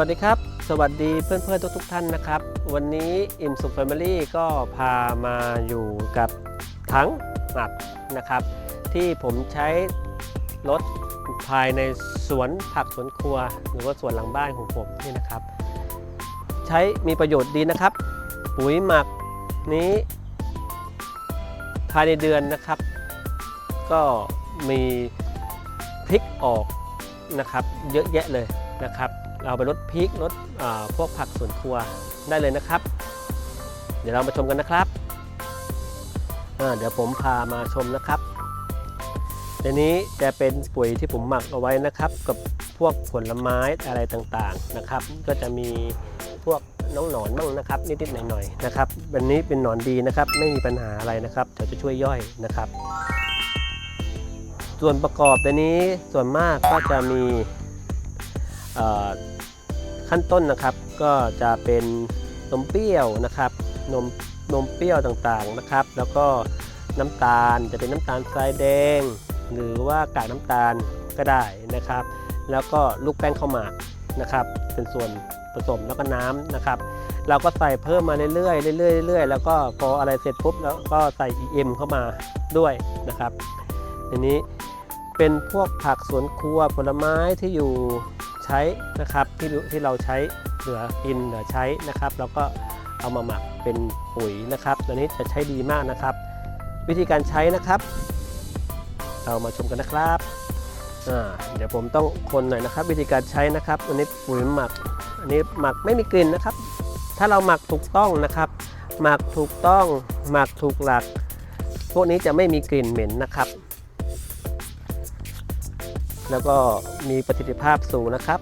สวัสดีครับ สวัสดีเพื่อนๆทุกๆท่านนะครับ วันนี้อิ่มสุขแฟมิลี่ก็พามาอยู่กับถังหมักนะครับ ที่ผมใช้รถภายในสวนผักสวนครัว หรือว่าสวนหลังบ้านของผมนี่นะครับ ใช้มีประโยชน์ดีนะครับ ปุ๋ยหมักนี้ภายในเดือนนะครับ ก็มีพริกออกนะครับ เยอะแยะเลยนะครับ เราไปลดพริกลดพวกผักสวนครัวได้เลยนะครับ เดี๋ยวเรามาชมกันนะครับเดี๋ยวผมพามาชมนะครับในนี้จะเป็นปุ๋ยที่ผมหมักเอาไว้นะครับ กับพวกผลไม้อะไรต่างๆนะครับ ก็จะมีพวกน้องหนอนบ้างนะครับ นิดๆหน่อยๆนะครับวันนี้เป็นหนอนดีนะครับ ไม่มีปัญหาอะไรนะครับเดี๋ยวจะช่วยย่อยนะครับ ส่วนประกอบในนี้ส่วนมากก็จะมี ขั้นต้นนะครับก็จะเป็นนมเปรี้ยวนะครับนมนมเปรี้ยวต่างๆนะครับ แล้วก็น้ำตาลจะเป็นน้ำตาลทรายแดง หรือว่ากากน้ำตาลก็ได้นะครับ แล้วก็ลูกแป้งข้าวหมากนะครับ เป็นส่วนผสมแล้วก็น้ำนะครับ เราก็ใส่เพิ่มมาเรื่อยๆเรื่อยๆเรื่อยๆแล้วก็พออะไรเสร็จปุ๊บแล้วก็ใส่ EM เข้ามาด้วยนะครับทีนี้เป็นพวกผักสวนครัวผลไม้ที่อยู่ ใช้นะครับที่ที่เราใช้เหลือกินเหลือใช้นะครับแล้วก็เอามาหมักเป็นปุ๋ยนะครับ ตัวนี้จะใช้ดีมากนะครับ วิธีการใช้นะครับ เรามาชมกันนะครับเดี๋ยวผมต้องคนหน่อยนะครับ วิธีการใช้นะครับอันนี้ปุ๋ยหมักอันนี้หมักไม่มีกลิ่นนะครับ ถ้าเราหมักถูกต้องนะครับ หมักถูกต้องหมักถูกหลัก พวกนี้จะไม่มีกลิ่นเหม็นนะครับ แล้วก็มีประสิทธิภาพสูงนะครับ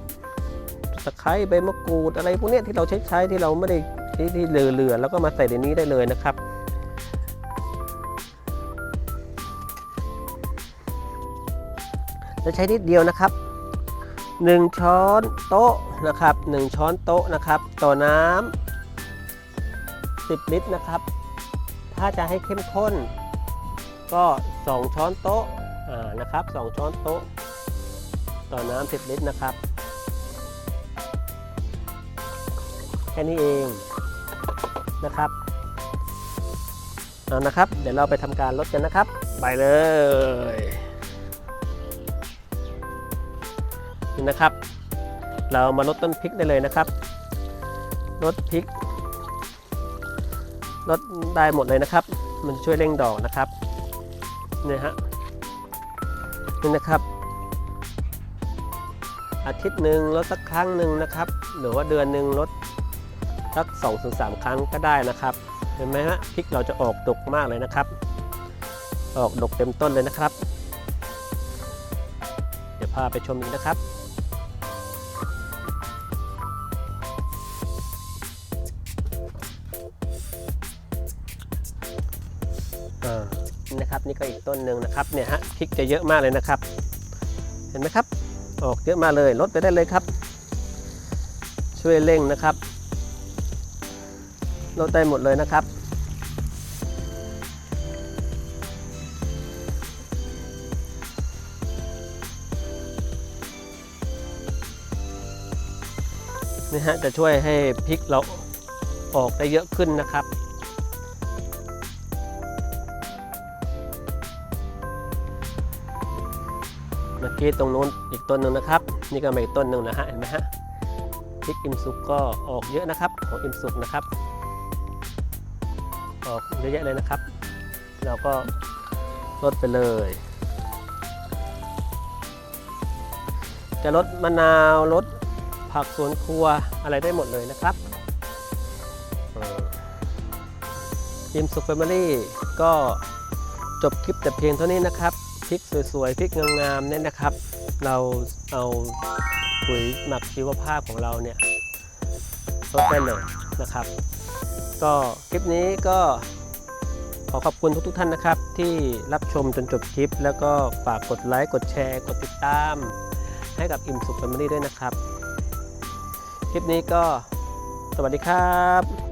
ตะไคร้ใบมะกรูดอะไรพวกเนี้ยที่เราใช้ใช้ที่เราไม่ได้ที่ที่เหลือๆแล้วก็มาใส่ในนี้ได้เลยนะครับจะใช้นิดเดียวนะครับ 1 ช้อนโต๊ะนะครับ 1 ช้อนโต๊ะนะครับ ต่อน้ำ10 ลิตรนะครับ ถ้าจะให้เข้มข้นก็ 2 ช้อนโต๊ะนะครับ 2 ช้อนโต๊ะ ต่อน้ำ10ลิตรนะครับ แค่นี้เองนะครับเอานะครับ เดี๋ยวเราไปทำการลดกันนะครับ ไปเลยนี่นะครับ เรามาลดต้นพริกได้เลยนะครับลดพริกลดได้หมดเลยนะครับ มันจะช่วยเร่งดอกนะครับนี่ฮะนี่นะครับ อาทิตย์หนึ่งลดสักครั้งหนึ่งนะครับ หรือว่าเดือนหนึ่งลดสัก2อถึงสครั้งก็ได้นะครับ เห็นไหมฮะพริกเราจะออกดกมากเลยนะครับ ออกดกเต็มต้นเลยนะครับ เดี๋ยวพาไปชมอีกนะครับอ่านะครับนี่ก็อีกต้นหนึ่งนะครับเนี่ยฮะพริกจะเยอะมากเลยนะครับ เห็นไหมครับ ออกเยอะมาเลยลดไปได้เลยครับ ช่วยเร่งนะครับลดได้หมดเลยนะครับ นี่ฮะจะช่วยให้พริกเราออกได้เยอะขึ้นนะครับ กี้ตรงนู้นอีกต้นหนึ่งนะครับ นี่ก็มาอีกต้นหนึ่งนะฮะเห็นไหมฮะพริกอิมสุกก็ออกเยอะนะครับของอิมสุกนะครับ ออกเยอะแยะเลยนะครับ เราก็ลดไปเลย จะลดมะนาวลดผักสวนครัวอะไรได้หมดเลยนะครับอิมสุกแฟมิลี่ก็จบคลิปแต่เพียงเท่านี้นะครับ พริกสวยๆพริกงามๆเนี่ยนะครับ เราเอาปุ๋ยหมักชีวภาพของเราเนี่ยลดได้เลยนะครับ ก็คลิปนี้ก็ขอขอบคุณทุกๆท่านนะครับ ที่รับชมจนจบคลิป แล้วก็ฝากกดไลค์กดแชร์ กดติดตาม ให้กับอิ่มสุขแฟมิลี่ด้วยนะครับ คลิปนี้ก็สวัสดีครับ